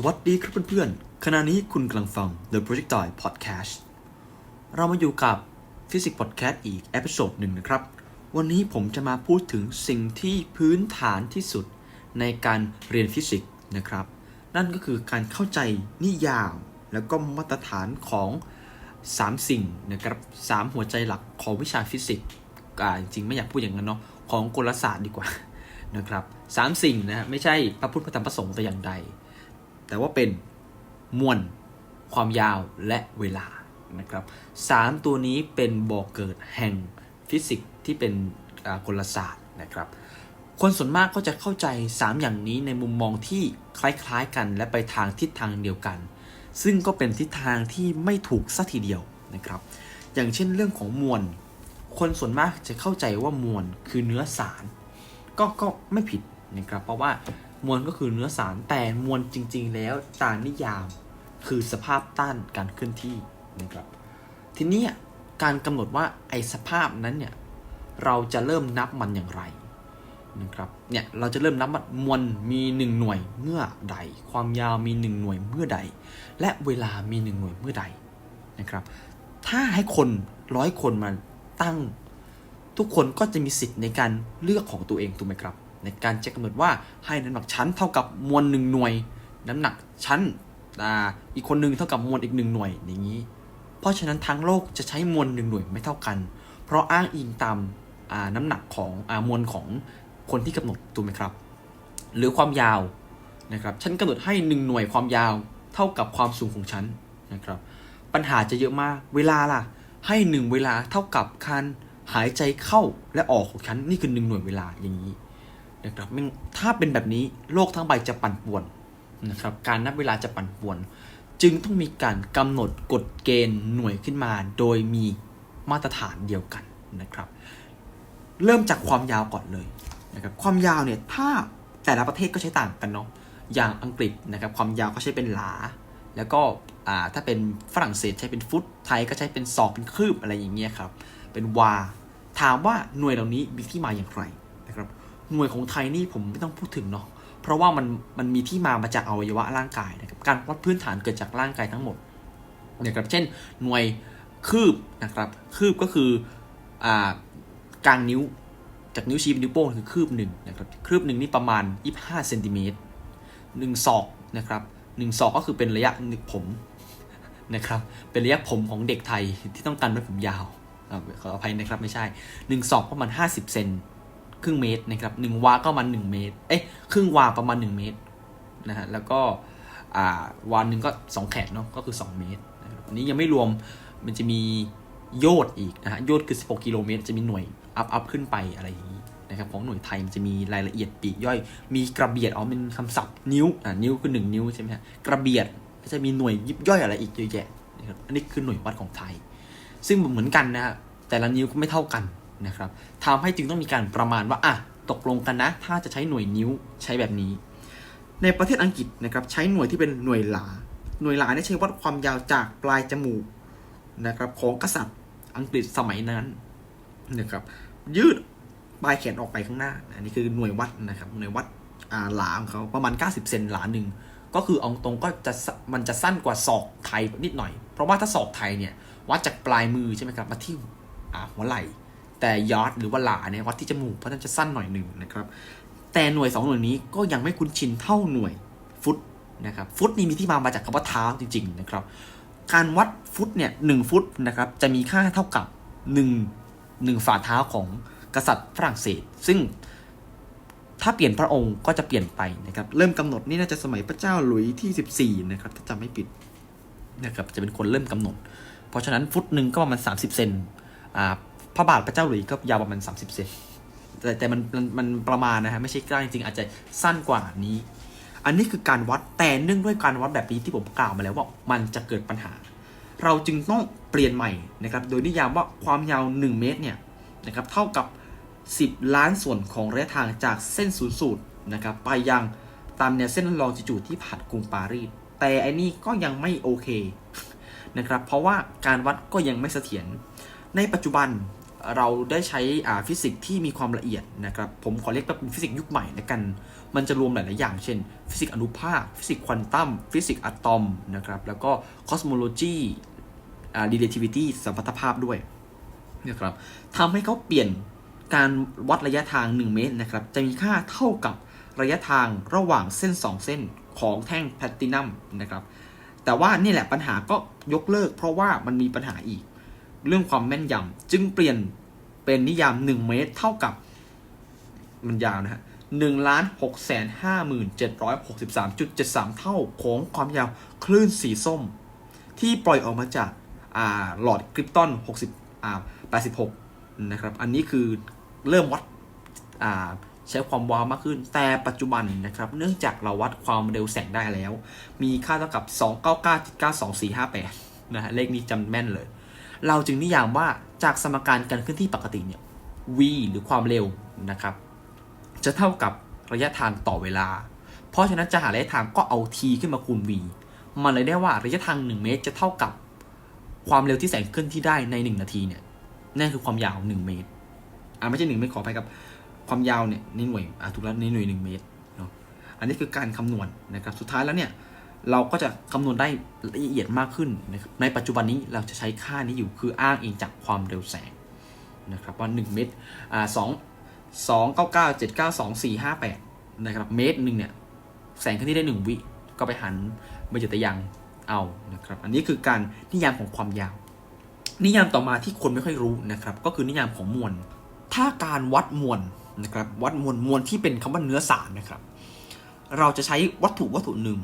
สวัสดีครับเพื่อนๆ ขณะนี้คุณกำลังฟัง The Projectile Podcast เรามาอยู่กับ Physics Podcast อีกเอพิโซดหนึ่งนะครับ วันนี้ผมจะมาพูดถึงสิ่งที่พื้นฐานที่สุดในการเรียนฟิสิกส์นะครับ นั่นก็คือการเข้าใจนิยาม แล้วก็มาตรฐานของ 3 สิ่งนะครับสามหัวใจหลักของวิชาฟิสิกส์อ่าจริงไม่อยากพูดอย่างนั้นเนาะของกลศาสตร์ดีกว่านะครับสามสิ่งนะฮะไม่ใช่พระพุทธพระธรรมพระสงฆ์แต่อย่างใด แต่ว่าเป็นมวลความยาวและเวลานะครับสามตัวนี้เป็นบ่อกเกิดแห่งฟิสิกส์ที่เป็นกลศาสตร์นะครับ คนส่วนมากก็จะเข้าใจ 3 อย่างนี้ในมุมมองที่คล้ายๆกันและไปทางทิศทางเดียวกัน ซึ่งก็เป็นทิศทางที่ไม่ถูกสัทีเดียวนะครับ อย่างเช่นเรื่องของมวล คนส่วนมากจะเข้าใจว่ามวลคือเนื้อสาร ก็ก็ไม่ผิดนะครับ เพราะว่า มวลก็คือเนื้อสารแต่มวลจริง ๆ แล้วตามนิยามคือสภาพต้านการเคลื่อนที่นะครับ ทีนี้การกำหนดว่าไอ้สภาพนั้นเนี่ยเราจะเริ่มนับมันอย่างไรนะครับเนี่ยเราจะเริ่มนับว่ามวลมี1หน่วยเมื่อใด ความยาวมี 1 หน่วยเมื่อใด และเวลามี 1 หน่วยเมื่อใดนะครับ ถ้าให้คนร้อยคนมาตั้ง ทุกคนก็จะมีสิทธิ์ในการเลือกของตัวเองถูกไหมครับ ในการจะกำหนดว่าให้น้ำหนักชั้นเท่ากับมวลหนึ่งหน่วย น้ำหนักชั้นอีกคนหนึ่งเท่ากับมวลอีกหนึ่งหน่วยอย่างนี้ เพราะฉะนั้นทั้งโลกจะใช้มวลหนึ่งหน่วยไม่เท่ากัน เพราะอ้างอิงตามาน้ำหนักของอมวลของคนที่กำหนดถูกไหมครับ หรือความยาวนะครับฉันกำหนดให้หนึ่งหน่วยความยาวเท่ากับความสูงของฉันนะครับปัญหาจะเยอะมากเวลาล่ะให้หนึ่งเวลาเท่ากับการหายใจเข้าและออกของฉันนี่คือหนึ่งหน่วยเวลาอย่างนี้ นะครับถ้าเป็นแบบนี้โลกทั้งใบจะปั่นป่วนนะครับการนับเวลาจะปั่นป่วน จึงต้องมีการกำหนดกฎเกณฑ์หน่วยขึ้นมา โดยมีมาตรฐานเดียวกันนะครับ เริ่มจากความยาวก่อนเลยนะครับความยาวเนี่ยถ้าแต่ละประเทศก็ใช้ต่างกันเนาะอย่างอังกฤษนะครับความยาวเขาใช้เป็นหลา แล้วก็ถ้าเป็นฝรั่งเศสใช้เป็นฟุตไทยก็ใช้เป็นศอกเป็นคืบอะไรอย่างเงี้ยครับเป็นวา ถามว่าหน่วยเหล่านี้มีที่มาอย่างไรนะครับ หน่วยของไทยนี่ผมไม่ต้องพูดถึงเนาะเพราะว่ามันมันมีที่มามาจากอวัยวะร่างกายนะครับการวัดพื้นฐานเกิดจากร่างกายทั้งหมดนะครับเช่นหน่วยคืบนะครับคืบก็คืออ่ากลางนิ้วจากนิ้วชี้เป็นนิ้วโป้งคือคืบหนึ่งนะครับคืบหนึ่งนี่ประมาณ 25เซนติเมตรหนึ่งศอกนะครับหนึ่งศอกก็คือเป็นระยะหนึ่งผมนะครับเป็นระยะผมของเด็กไทยที่ต้องการไว้ผมยาวขออภัยนะครับไม่ใช่หนึ่งศอกประมาณ 50เซน ครึ่งเมตรนะครับหนึ่งวาก็ประมาณ1เมตร เอ้ยครึ่งวาประมาณ1เมตรนะฮะแล้วก็อ่าวานหนึ่งก็2แขนเนาะก็คือ2เมตรอันนี้ยังไม่รวมมันจะมีโยดอีกนะฮะโยดคือ 16 กิโลเมตร จะมีหน่วยอัพอัพขึ้นไปอะไรอย่างนี้นะครับของหน่วยไทยมันจะมีรายละเอียดปีกย่อย มีกระเบียดอ๋อเป็นคำศัพท์นิ้วอ่านิ้วคือ 1 นิ้วใช่ไหมฮะกระเบียดก็จะมีหน่วยยิบย่อยอะไรอีกเยอะแยะนะครับอันนี้คือหน่วยวัดของไทย ซึ่งเหมือนกันนะฮะแต่ละนิ้วก็ไม่เท่ากัน นะครับทำให้จึงต้องมีการประมาณว่าอะตกลงกันนะ ถ้าจะใช้หน่วยนิ้วใช้แบบนี้ ในประเทศอังกฤษนะครับใช้หน่วยที่เป็นหน่วยหลา หน่วยหลาเนี่ยใช้วัดความยาวจากปลายจมูกนะครับของกษัตริย์อังกฤษสมัยนั้นนะครับยืดปลายแขนออกไปข้างหน้า อันนี้คือหน่วยวัดนะครับหน่วยวัดหลาของเขาประมาณ 90 เซนหลาหนึ่งก็คือเอาตรงก็จะมันจะสั้นกว่าศอกไทยนิดหน่อย เพราะว่าถ้าศอกไทยเนี่ยวัดจากปลายมือใช่ไหมครับมาที่หัวไหล่ แต่ยอดหรือว่าหลาเนี่ยวัดที่จมูกเพราะนั้นจะสั้นหน่อยหนึ่งนะครับ แต่หน่วยสองหน่วยนี้ก็ยังไม่คุ้นชินเท่าหน่วยฟุตนะครับ ฟุตนี่มีที่มามาจากคำว่าเท้าจริง ๆ นะครับ การวัดฟุตเนี่ยหนึ่งฟุตนะครับจะมีค่าเท่ากับหนึ่งหนึ่งฝ่าเท้าของกษัตริย์ฝรั่งเศส ซึ่งถ้าเปลี่ยนพระองค์ก็จะเปลี่ยนไปนะครับ เริ่มกำหนดนี่น่าจะสมัยพระเจ้าหลุยส์ที่ 14 นะครับ ถ้าจำไม่ผิดนะครับจะเป็นคนเริ่มกำหนด เพราะฉะนั้นฟุตหนึ่งก็ประมาณ30 เซนอ่า พระบาทพระเจ้าหลุยส์ก็ยาวประมาณ30เซนแต่แต่มันมันมันประมาณนะฮะไม่ใช่กล้าจริงๆอาจจะสั้นกว่านี้ อันนี้คือการวัดแต่เนื่องด้วยการวัดแบบนี้ที่ผมกล่าวมาแล้วว่ามันจะเกิดปัญหา เราจึงต้องเปลี่ยนใหม่นะครับโดยนิยามว่าความยาว 1 เมตรเนี่ยนะครับเท่ากับ 10 ล้านส่วนของระยะทางจากเส้นศูนย์สูตรนะครับไปยังตามแนวเส้นลองจิจูดที่ผ่านกรุงปารีสแต่อันนี้ก็ยังไม่โอเคนะครับเพราะว่าการวัดก็ยังไม่เสถียรในปัจจุบัน เราได้ใช้อ่าฟิสิกส์ที่มีความละเอียดนะครับ ผมขอเรียกว่าเป็นฟิสิกส์ยุคใหม่แล้วกัน มันจะรวมหลาย ๆ อย่าง เช่น ฟิสิกส์อนุภาค ฟิสิกส์ควอนตัม ฟิสิกส์อะตอมนะครับ แล้วก็คอสโมโลจีอ่า relativity สัมพัทธภาพด้วยนะครับทำให้เขาเปลี่ยนการวัดระยะทาง 1 เมตรนะครับ จะมีค่าเท่ากับระยะทางระหว่างเส้น 2 เส้นของแท่งแพลตินัมนะครับ แต่ว่านี่แหละปัญหาก็ยกเลิก เพราะว่ามันมีปัญหาอีก เรื่องความแม่นยำจึงเปลี่ยนเป็นนิยาม 1 เมตรเท่ากับ มันยาวนะฮะหนึ่งล้านหกแสนห้าหมื่นเจ็ดร้อยหกสิบสามจุดเจ็ดสามเท่าของความยาวคลื่นสีส้ม ที่ปล่อยออกมาจากอ่าหลอดคริปตอนหกสิบอ่าแปดสิบหกนะครับ อันนี้คือเริ่มวัดอ่าใช้ความวาวมากขึ้น แต่ปัจจุบันนะครับ เนื่องจากเราวัดความเร็วแสงได้แล้ว มีค่าเท่ากับ 299.92458นะฮะเลขนี้จำแม่นเลย เราจึงนิยามว่าจากสมการการเคลื่อนที่ปกติเนี่ย v หรือความเร็วนะครับ จะเท่ากับระยะทางต่อเวลา เพราะฉะนั้นจะหาระยะทางก็เอา t ขึ้นมาคูณ v มันเลยได้ว่าระยะทาง 1 เมตรจะเท่ากับความเร็วที่แสงเคลื่อนที่ได้ใน 1 นาทีเนี่ยนั่นคือความยาว 1 เมตรอ่าไม่ใช่1เมตรขอไปกับ ความยาวเนี่ยในหน่วยอ่าถูกแล้วในหน่วย 1 เมตรเนาะอันนี้คือการคำนวณนะครับสุดท้ายแล้วเนี่ย เราก็จะคำนวณได้ละเอียดมากขึ้นนะครับในปัจจุบันนี้เราจะใช้ค่านี้อยู่คืออ้างอิงจากความเร็วแสงนะครับว่า 1 เมตรอ่า2 2 9 9 7 9 2 4 5 8นะครับเมตรหนึ่งเนี่ยแสงเคลื่อนที่ได้ 1 วิก็ไปหันบรรจุตะยังเอานะครับอันนี้คือการนิยามของความยาว นิยามต่อมาที่คนไม่ค่อยรู้นะครับก็คือนิยามของมวล ถ้าการวัดมวลนะครับวัดมวลมวลที่เป็นคำว่าเนื้อสารนะครับ เราจะใช้วัตถุวัตถุหนึ่ง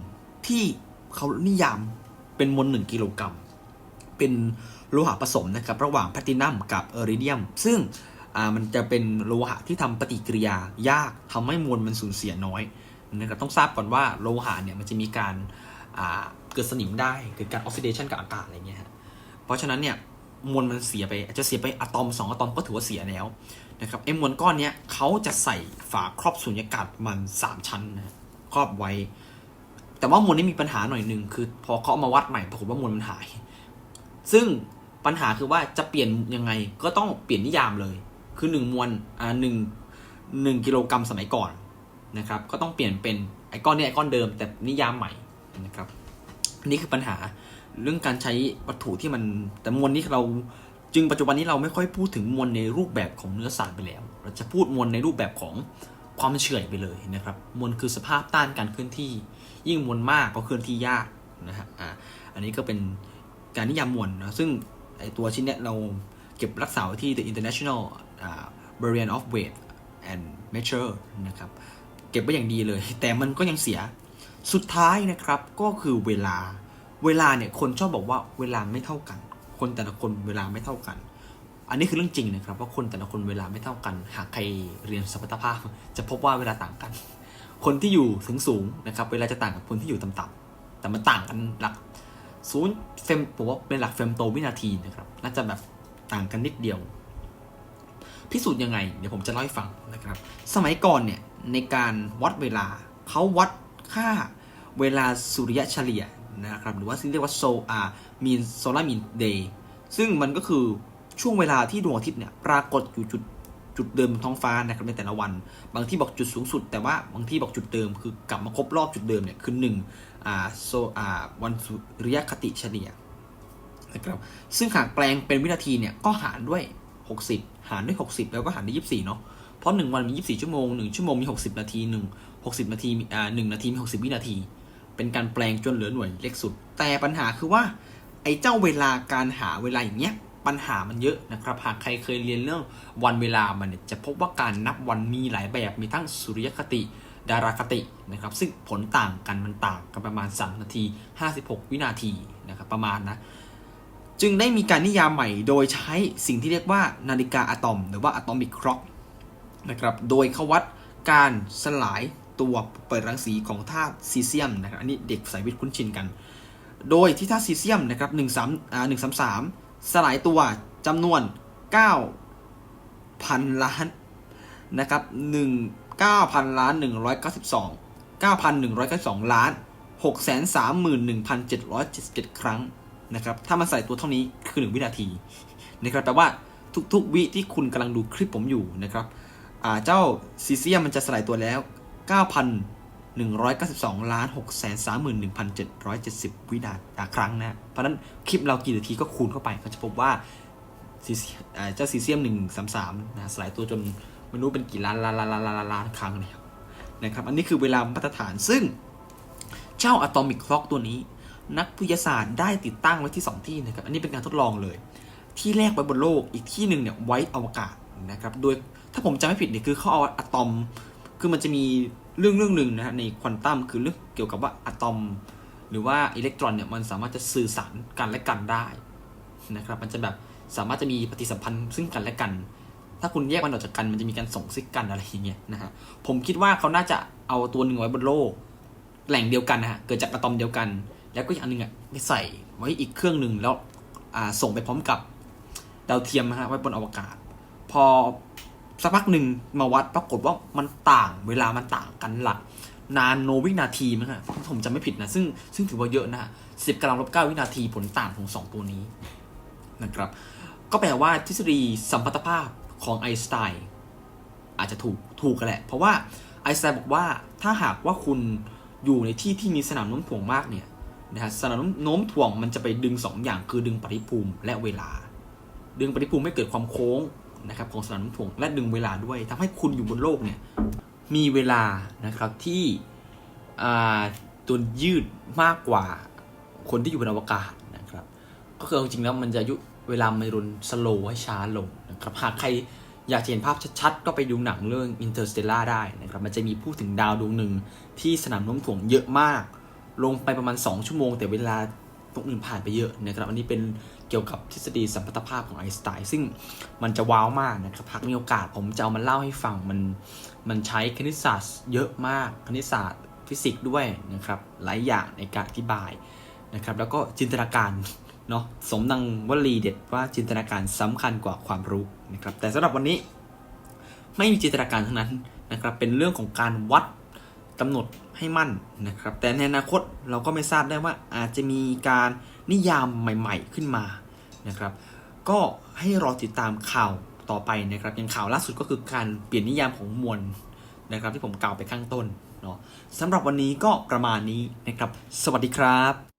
ที่เขานิยามเป็นมวล1กิโลกรัม เป็นโลหะผสมนะครับ ระหว่างแพลตินัมกับเอริเดียม ซึ่งมันจะเป็นโลหะที่ทำปฏิกิริยายากทำให้มวลมันสูญเสียน้อยนะครับต้องทราบก่อนว่าโลหะเนี่ยมันจะมีการเกิดสนิมได้เกิดการออกซิเดชันกับอากาศอะไรเงี้ยฮะเพราะฉะนั้นเนี่ยมวลมันเสียไปอาจจะเสียไปอะตอม 2 อะตอมก็ถือว่าเสียแล้วนะครับไอ้มวลก้อนเนี้ยเขาจะใส่ฝาครอบสุญญากาศมัน 3 ชั้นนะครอบไว้ แต่ว่ามวลนี้มีปัญหาหน่อยหนึ่งคือ พอเขาเอามาวัดใหม่ปรากฏว่ามวลมันหาย ซึ่งปัญหาคือว่าจะเปลี่ยนยังไงก็ต้องเปลี่ยนนิยามเลย คือหนึ่งมวลอ่าหนึ่งหนึ่งกิโลกรัมสมัยก่อนนะครับ ก็ต้องเปลี่ยนเป็นไอ้ก้อนนี้ไอ้ก้อนเดิม แต่นิยามใหม่นะครับนี่คือปัญหาเรื่องการใช้วัตถุที่มันแต่มวลนี้เราจึงปัจจุบันนี้เราไม่ค่อยพูดถึงมวลในรูปแบบของเนื้อสารไปแล้ว เราจะพูดมวลในรูปแบบของ ความเฉื่อยไปเลยนะครับ มวลคือสภาพต้านการเคลื่อนที่ ยิ่งมวลมากก็เคลื่อนที่ยากนะฮะอ่าอันนี้ก็เป็นการนิยามมวลนะซึ่งไอตัวชิ้นเนี้ยเราเก็บรักษาไว้ที่ the international อ่า variant of weight and measure นะครับ เก็บไว้อย่างดีเลย แต่มันก็ยังเสียสุดท้ายนะครับก็คือเวลาเวลาเนี่ยคนชอบบอกว่าเวลาไม่เท่ากัน คนแต่ละคนเวลาไม่เท่ากัน อันนี้คือเรื่องจริงนะครับว่าคนแต่ละคนเวลาไม่เท่ากัน หากใครเรียนสมรรถภาพ จะพบว่าเวลาต่างกัน คนที่อยู่ถึงสูงนะครับเวลาจะต่างกับคนที่อยู่ต่ำๆแต่มันต่างกันหลักศูนย์เฟมผมว่าเป็นหลักเฟมโตวินาทีนะครับน่าจะแบบต่างกันนิดเดียว พิสูจน์ยังไง เดี๋ยวผมจะเล่าให้ฟังนะครับ สมัยก่อนเนี่ยในการวัดเวลาเขาวัดค่าเวลาสุริยะเฉลี่ยนะครับหรือว่าที่เรียกว่าโซอามีนโซลาร์มีนเดย์ซึ่งมันก็คือ ช่วงเวลาที่ดวงอาทิตย์เนี่ยปรากฏอยู่จุดจุดเดิมท้องฟ้านะครับในแต่ละวัน บางที่บอกจุดสูงสุด แต่ว่าบางที่บอกจุดเดิมคือกลับมาครบรอบจุดเดิมเนี่ยคือหนึ่งอ่าโซอ่าวันสุริยคติเฉลี่ยนะครับซึ่งหากแปลงเป็นวินาทีเนี่ยก็หารด้วย 60 หารด้วย 60 แล้วก็หารด้วย24เนาะเพราะ 1 วันมี 24 ชั่วโมง 1 ชั่วโมงมี 60 นาที 1 60 นาทีมีอ่า1นาทีมี 60 วินาที เป็นการแปลงจนเหลือหน่วยเล็กสุด แต่ปัญหาคือว่าไอ้เจ้าเวลาการหาเวลาอย่างเงี้ย ปัญหามันเยอะนะครับหากใครเคยเรียนเรื่องวันเวลามันเนี่ยจะพบว่าการนับวันมีหลายแบบมีทั้งสุริยคติดาราคตินะครับซึ่งผลต่างกันมันต่างกันประมาณ 3 นาที 56 วินาทีนะครับประมาณนะจึงได้มีการนิยามใหม่โดยใช้สิ่งที่เรียกว่านาฬิกาอะตอม หรือว่าอะตอมิกคล็อกนะครับโดยเขาวัดการสลายตัวเปิดรังสีของธาตุซีเซียมนะครับอันนี้เด็กสายวิทย์คุ้นชินกัน โดยที่ธาตุซีเซียมนะครับ1 3อ่า133สามสาม สลายตัวจำนวน 9,000 ล้านนะครับ1 9,000 ล้าน 192 9,192 ล้าน 631,777 ครั้งนะครับ ถ้ามันใส่ตัวเท่านี้คือ 1 วินาทีนะครับแปลว่าทุกๆ วิที่คุณกำลังดูคลิปผมอยู่นะครับเจ้าซีเซียมมันจะสลายตัวแล้ว 192ล้าน6 3 1 7 7 0 วินาทีครั้งนะ เพราะนั้นคลิปเรากี่นาทีก็คูณเข้าไปก็จะพบว่าซีเซียอ่าเจ้าซีเซียม133นะสลายตัวจนไม่รู้เป็นกี่ล้านล้านล้านล้านล้านล้านครั้งเนี่ยนะครับ อันนี้คือเวลามาตรฐานซึ่งเจ้าอะตอมิกคล็อกตัวนี้ นักวิทยาศาสตร์ได้ติดตั้งไว้ที่ 2 ที่นะครับ อันนี้เป็นการทดลองเลย ที่แรกไว้บนโลกอีกที่หนึ่งเนี่ยไว้อวกาศนะครับ โดยถ้าผมจำไม่ผิดเนี่ยคือเขาเอาอะตอมคือมันจะมี เรื่องเรื่องหนึ่งนะฮะในควอนตัมคือเรื่องเกี่ยวกับว่าอะตอม หรือว่าอิเล็กตรอนเนี่ยมันสามารถจะสื่อสารกันและกันได้นะครับ มันจะแบบสามารถจะมีปฏิสัมพันธ์ซึ่งกันและกัน ถ้าคุณแยกมันออกจากกันมันจะมีการส่งซิกกันอะไรอย่างเงี้ยนะฮะผมคิดว่าเขาน่าจะเอาตัวหนึ่งไว้บนโลก แหล่งเดียวกันนะฮะเกิดจากอะตอมเดียวกัน แล้วก็อีกอันหนึงอะไปใส่ไว้อีกเครื่องหนึ่งแล้วอ่าส่งไปพร้อมกับดาวเทียมนะฮะไว้บนอวกาศ พอ สักพักหนึ่งมาวัดปรากฏว่ามันต่างเวลามันต่างกันหลักนานโนวินาทีมั้งฮะถ้าผมจำไม่ผิดนะ ซึ่งซึ่งถือว่าเยอะนะฮะสิบกำลังลบเก้าวินาทีผลต่างของสองตัวนี้นะครับ ก็แปลว่าทฤษฎีสัมพัทธภาพของไอน์สไตน์อาจจะถูกถูกกันแหละ เพราะว่าไอน์สไตน์บอกว่าถ้าหากว่าคุณอยู่ในที่ที่มีสนามโน้มถ่วงมากเนี่ยนะฮะสนามโน้มถ่วงมันจะไปดึงสองอย่างคือดึงปฏิภูมิและเวลา ดึงปฏิภูมิให้เกิดความโค้ง นะครับของสนามน้ำถ่วงและดึงเวลาด้วยทำให้คุณอยู่บนโลกเนี่ยมีเวลานะครับที่อ่าตัวยืดมากกว่าคนที่อยู่บนอวกาศนะครับ ก็คือจริงๆแล้วมันจะยุเวลามันรุนสโลให้ช้าลงนะครับหากใครอยากเห็นภาพชัดๆ ก็ไปดูหนังเรื่อง Interstellar ได้นะครับ มันจะมีพูดถึงดาวดวงหนึ่งที่สนามโน้มถ่วงเยอะมาก ลงไปประมาณ 2 ชั่วโมง แต่เวลา ตรงอื่นผ่านไปเยอะนะครับ อันนี้เป็นเกี่ยวกับทฤษฎีสัมพัทธภาพของไอน์สไตน์ซึ่งมันจะว้าวมากนะครับหากมีโอกาสผมจะเอามาเล่าให้ฟังมันมันใช้คณิตศาสตร์เยอะมากคณิตศาสตร์ฟิสิกส์ด้วยนะครับหลายอย่างในการอธิบายนะครับแล้วก็จินตนาการเนาะสมดังวลีเด็ดว่าจินตนาการสำคัญกว่าความรู้นะครับแต่สำหรับวันนี้ไม่มีจินตนาการทั้งนั้นนะครับเป็นเรื่องของการวัด กำหนดให้มั่นนะครับ แต่ในอนาคตเราก็ไม่ทราบได้ว่าอาจจะมีการนิยามใหม่ ๆขึ้นมานะครับ ก็ให้รอติดตามข่าวต่อไปนะครับอย่างข่าวล่าสุดก็คือการเปลี่ยนนิยามของมวลนะครับที่ผมกล่าวไปข้างต้นเนาะสำหรับวันนี้ก็ประมาณนี้นะครับ สวัสดีครับ